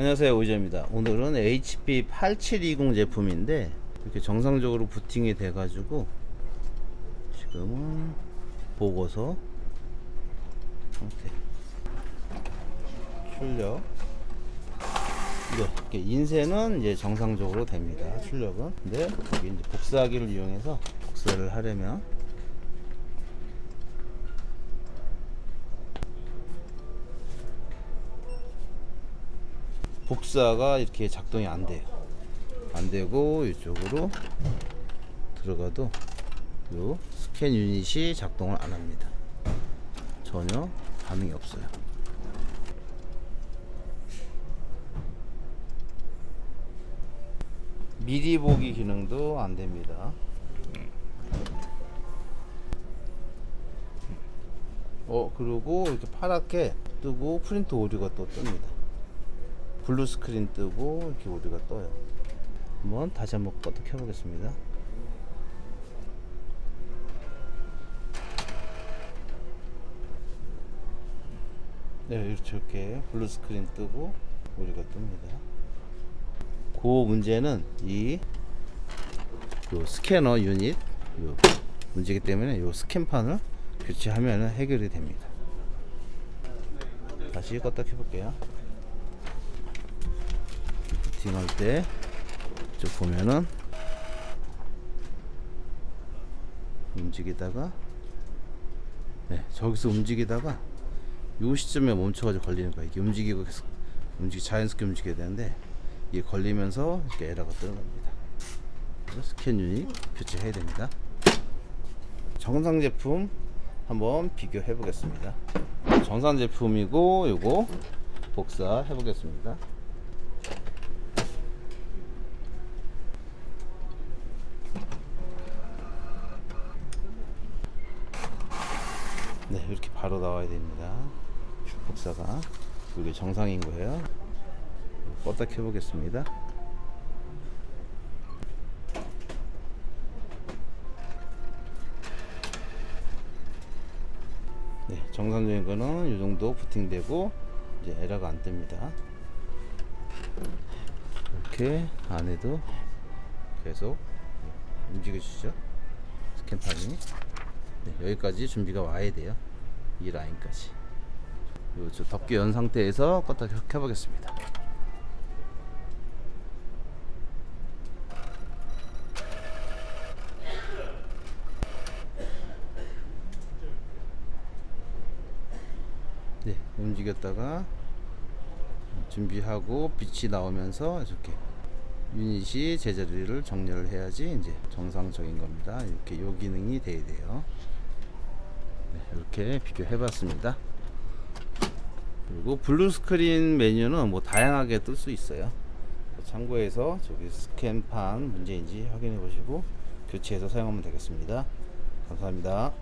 안녕하세요 오이저입니다. 오늘은 HP 8720 제품인데 이렇게 정상적으로 부팅이 돼 가지고 지금은 보고서 상태. 출력. 네, 이렇게 인쇄는 이제 정상적으로 됩니다. 출력은. 근데 여기 이제 복사기를 이용해서 복사를 하려면 복사가 이렇게 작동이 안 돼요. 안 되고 이쪽으로 들어가도 요 스캔 유닛이 작동을 안 합니다. 전혀 반응이 없어요. 미리 보기 기능도 안 됩니다. 어 그리고 이렇게 파랗게 뜨고 프린트 오류가 또 뜹니다. 블루 스크린 뜨고 이렇게 오류가 떠요. 한번 다시 한번 껐다 켜보겠습니다. 네, 이렇게 블루 스크린 뜨고 오류가 뜹니다. 그 문제는 이요 스캐너 유닛 요 문제이기 때문에 요 스캔판을 교체하면 해결이 됩니다. 다시 껐다 켜볼게요. 부팅할 때저 보면은 움직이다가 네 저기서 움직이다가 요 시점에 멈춰가지고 거야. 이게 움직이고 계속 움직이 자연스럽게 움직여야 되는데 이게 걸리면서 이렇게 에러가 뜨는 겁니다. 스캔 유닛 교체해야 됩니다. 정상 제품 한번 비교해 보겠습니다. 정상 제품이고 요거 복사 해 보겠습니다 네, 이렇게 바로 나와야 됩니다. 복사가 이게 정상인 거예요. 껐다 켜 보겠습니다. 네, 정상적인 거는 이 정도 부팅되고 이제 에러가 안 뜹니다. 이렇게 안에도 계속 움직여주죠. 스캔판이. 네, 여기까지 준비가 와야 돼요. 이 라인까지. 요저 덮개 연 상태에서 껐다 켜- 켜보겠습니다. 네, 움직였다가 준비하고 빛이 나오면서 이렇게 유닛이 제자리를 정렬을 해야지 이제 정상적인 겁니다. 이렇게 요 기능이 돼야 돼요. 네, 이렇게 비교해 봤습니다. 그리고 블루 스크린 메뉴는 뭐 다양하게 뜰 수 있어요. 참고해서 저기 스캔판 문제인지 확인해 보시고 교체해서 사용하면 되겠습니다. 감사합니다.